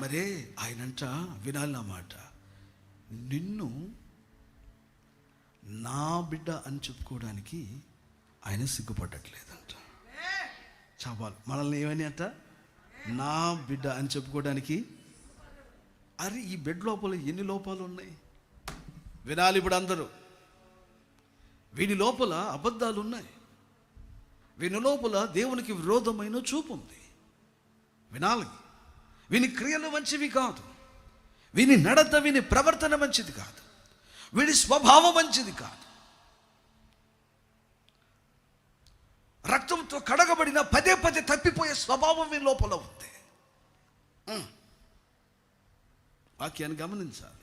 మరే ఆయనంట వినాలి నా మాట. నిన్ను నా బిడ్డ అని చెప్పుకోవడానికి ఆయన సిగ్గుపడట్లేదంట. చావాలి. మనల్ని ఏమని అంట? నా బిడ్డ అని చెప్పుకోవడానికి. అరే ఈ బెడ్ లోపల ఎన్ని లోపాలు ఉన్నాయి? వినాలి ఇప్పుడు అందరూ. వీని లోపల అబద్ధాలు ఉన్నాయి. వీని లోపల దేవునికి విరోధమైన చూపు ఉంది. వినాలి. వీని క్రియలు మంచివి కాదు. వీని నడత వీని ప్రవర్తన మంచిది కాదు. వీడి స్వభావం మంచిది కాదు. రక్తంతో కడగబడిన పదే పదే తప్పిపోయే స్వభావం వీని లోపల ఉంది. వాక్యాన్ని గమనించాలి.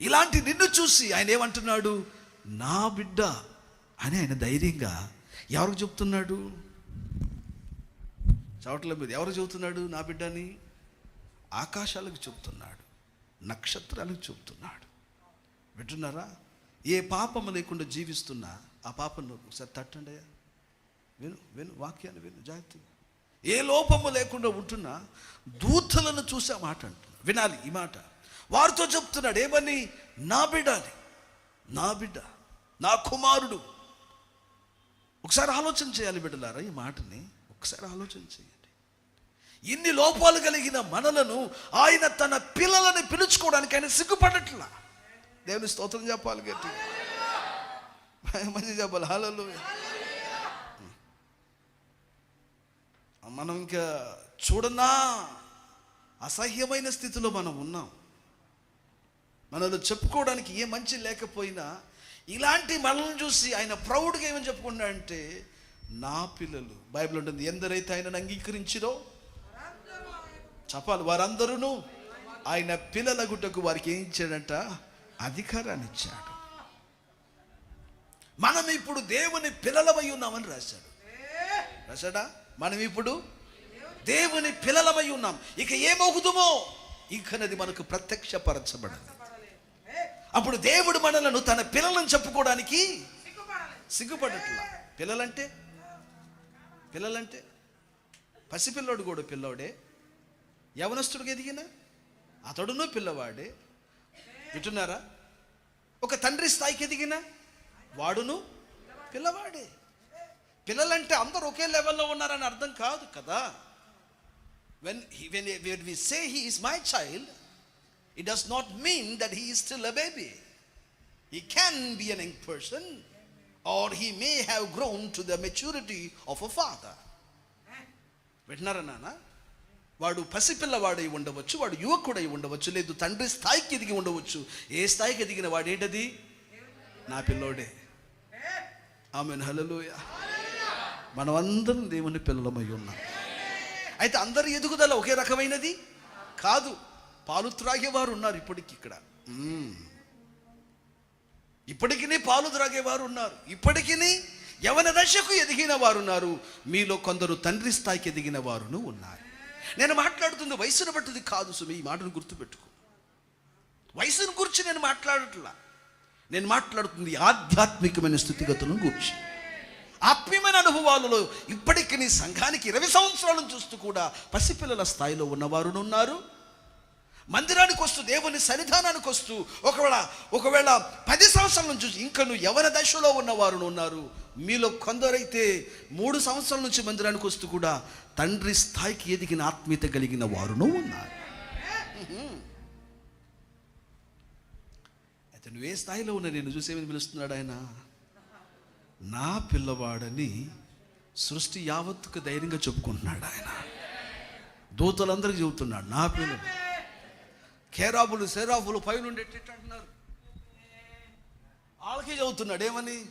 ఇలాంటి నిన్ను చూసి ఆయన ఏమంటున్నాడు? నా బిడ్డ అని ఆయన ధైర్యంగా ఎవరికి చెప్తున్నాడు? చవట్ల మీద ఎవరు చెబుతున్నాడు నా బిడ్డని? ఆకాశాలకు చెబుతున్నాడు నక్షత్రాలకు చెబుతున్నాడు. వింటున్నారా? ఏ పాపం లేకుండా జీవిస్తున్నా ఆ పాపను ఒకసారి తట్టండి అయ్యా. విను విను వాక్యాన్ని విను జాగ్రత్తగా ఏ లోపము లేకుండా ఉంటున్నా దూతలను చూసే మాట అంటున్నా వినాలి ఈ మాట. వారితో చెప్తున్నాడు ఏమని? నా బిడ్డాలి నా బిడ్డ నా కుమారుడు. ఒకసారి ఆలోచన చేయాలి బిడ్డలారా ఈ మాటని? ఒకసారి ఆలోచన చేయాలి ఇన్ని లోపాలు కలిగిన మనలను ఆయన తన పిల్లలని పిలుచుకోవడానికి ఆయన సిగ్గుపడట్లా. దేవుని స్తోత్రం చెప్పాలి గట్టి. మంచి చెప్పాలి. హలో మనం ఇంకా చూడనా? అసహ్యమైన స్థితిలో మనం ఉన్నాం. మనలో చెప్పుకోవడానికి ఏ మంచి లేకపోయినా ఇలాంటి మనల్ని చూసి ఆయన ప్రౌడ్గా ఏమని చెప్పుకున్నాడంటే నా పిల్లలు బైబిల్ ఉంటుంది ఎందరైతే ఆయనను అంగీకరించిరో చెప్పాలి. వారందరూ ఆయన పిల్లల గుట్టకు వారికి ఏం ఇచ్చాడంట? అధికారాన్ని ఇచ్చాడు. మనం ఇప్పుడు దేవుని పిల్లలమై ఉన్నామని రాశాడు. రాశాడా? మనం ఇప్పుడు దేవుని పిల్లలమై ఉన్నాం. ఇక ఏమవుతుమో ఇంకనది మనకు ప్రత్యక్షపరచబడింది అప్పుడు దేవుడు మనలను తన పిల్లలను చెప్పుకోవడానికి సిగ్గుపడట్లా. పిల్లలంటే? పిల్లలంటే? పసిపిల్లోడు కూడా పిల్లోడే. యవనస్తుడికి ఎదిగిన? అతడును పిల్లవాడే. వింటున్నారా? ఒక తండ్రి స్థాయికి ఎదిగిన? వాడును పిల్లవాడే. పిల్లలంటే అందరూ ఒకే లెవెల్లో ఉన్నారని అర్థం కాదు కదా. When when when we say he is my child it does not mean that he is still a baby. He can be an young person, or he may have grown to the maturity of a father. వింటున్నారా నాన్న? వాడు పసిపిల్లవాడై ఉండవచ్చు వాడు యువకుడై ఉండవచ్చు లేదు తండ్రి స్థాయికి ఎదిగి ఉండవచ్చు. ఏ స్థాయికి ఎదిగిన వాడు ఏంటది నా పిల్లోడే. ఆమె హలలోయ మనమందరం దేవుని పిల్లలమై ఉన్నాం. అయితే అందరి ఎదుగుదల ఒకే రకమైనది? కాదు. పాలు త్రాగేవారు ఉన్నారు ఇప్పటికి ఇక్కడ. ఇప్పటికీ పాలు త్రాగేవారు ఉన్నారు. ఇప్పటికీ యవన దశకు ఎదిగిన వారున్నారు. మీలో కొందరు తండ్రి స్థాయికి ఎదిగిన వారును ఉన్నారు. నేను మాట్లాడుతుంది వయసును బట్టిది కాదు సుమి ఈ మాటను గుర్తుపెట్టుకో. వయసును గురించి నేను మాట్లాడట్లా. నేను మాట్లాడుతుంది ఆధ్యాత్మికమైన స్థితిగతులను గురించి. ఆత్మీయమైన అనుభవాలలో ఇప్పటికీ నీ సంఘానికి ఇరవై సంవత్సరాలను చూస్తూ కూడా పసిపిల్లల స్థాయిలో ఉన్నవారు ఉన్నారు మందిరానికి వస్తూ దేవుని సన్నిధానానికి వస్తూ ఒకవేళ ఒకవేళ పది సంవత్సరాల నుంచి ఇంకా నువ్వు యవన దశలో ఉన్నవారు ఉన్నారు? మీలో కొందరైతే మూడు సంవత్సరాల నుంచి మందిరానికి వస్తూ కూడా తండ్రి స్థాయికి ఎదిగిన ఆత్మీయత కలిగిన వారును ఉన్నారు. అయితే నువ్వే స్థాయిలో ఉన్నా నేను చూసేమని పిలుస్తున్నాడు ఆయన? నా పిల్లవాడని సృష్టి యావత్తుకు ధైర్యంగా చెప్పుకుంటున్నాడు ఆయన. దూతలందరికీ చెబుతున్నాడు నా పిల్లవాడు. కేరాబులు సెరాబులు పైన ఎట్టి అంటున్నారు. వాళ్ళకే చదువుతున్నాడు ఏమని?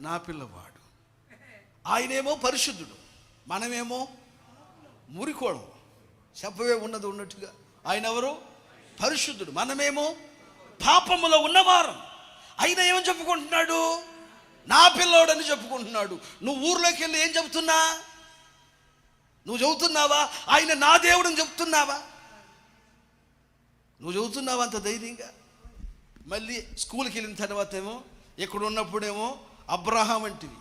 నా పిల్లవాడు. ఆయనేమో పరిశుద్ధుడు మనమేమో మురికోడం చెప్పవే ఉన్నది ఉన్నట్టుగా. ఆయన ఎవరు పరిశుద్ధుడు. మనమేమో పాపములో ఉన్నవారం. ఆయన ఏమని చెప్పుకుంటున్నాడు? నా పిల్లోడని చెప్పుకుంటున్నాడు. నువ్వు ఊర్లోకి వెళ్ళి ఏం చెబుతున్నా నువ్వు చెబుతున్నావా ఆయన నా దేవుడని చెప్తున్నావా? నువ్వు చదువుతున్నావు అంత ధైర్యంగా? మళ్ళీ స్కూల్కి వెళ్ళిన తర్వాత ఏమో ఇక్కడ ఉన్నప్పుడేమో అబ్రహాం అంటివి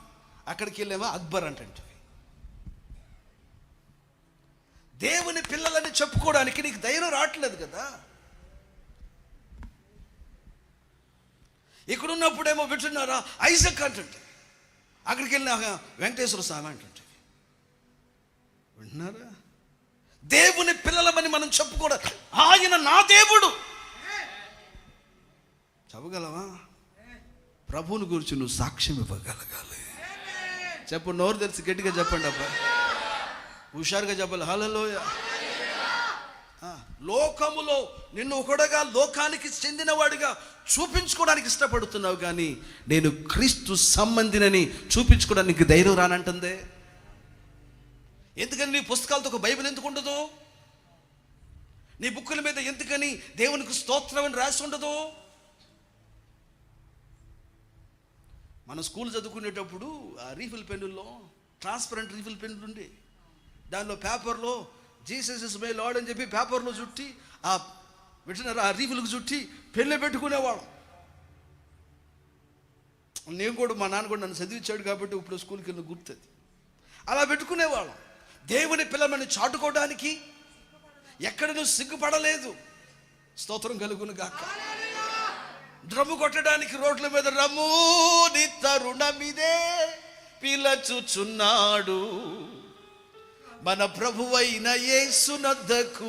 అక్కడికి వెళ్ళేమో అక్బర్ అంటంటివి. చెప్పుకోవడానికి నీకు ధైర్యం రావట్లేదు కదా? ఇక్కడ ఉన్నప్పుడేమో వింటున్నారా? ఐజక్ అంటుంటే అక్కడికి వెళ్ళిన వెంకటేశ్వర స్వామి అంటుంటే వింటున్నారా? దేవుని పిల్లలమని మనం చెప్పుకోవడం. ఆయన నా దేవుడు. చెప్పగలవా ప్రభువుని గురించి నువ్వు సాక్ష్యం ఇవ్వగలగాలి. చెప్పు నోరు తెలిసి గట్టిగా చెప్పండి అబ్బా. హుషారుగా చెప్పాలి. హలలోయ లోకములో నిన్ను ఒకడగా లోకానికి చెందినవాడిగా చూపించుకోవడానికి ఇష్టపడుతున్నావు కానీ నేను క్రీస్తు సంబంధినని చూపించుకోవడానికి ధైర్యం రానంటుందే. ఎందుకని నీ పుస్తకాలతో ఒక బైబిల్ ఎందుకు ఉండదు? నీ బుక్కుల మీద ఎందుకని దేవునికి స్తోత్రం అని రాసి ఉండదు? మన స్కూల్ చదువుకునేటప్పుడు ఆ రీఫిల్ పెన్నుల్లో ట్రాన్స్పరెంట్ రీఫిల్ పెన్నులు ఉండే. దానిలో పేపర్లో జీసస్ ఇస్ మై లాడ్ అని చెప్పి పేపర్లో చుట్టి ఆ వింటున్నారు? ఆ రీఫిల్కి చుట్టి పెళ్ళి పెట్టుకునేవాళ్ళం నేను కూడా మా నాన్న కూడా నన్ను చదివించాడు కాబట్టి ఇప్పుడు స్కూల్కి వెళ్ళి గుర్తుంది అలా పెట్టుకునేవాళ్ళం. దేవుని పిల్లమని చాటుకోవడానికి ఎక్కడ నువ్వు సిగ్గుపడలేదు. స్తోత్రం కలుగును గాక. డ్రమ్ము కొట్టడానికి రోడ్ల మీద రమ్ము నీ తరుణమిదే పిలచుచున్నాడు. మన ప్రభువైన యేసునద్దకు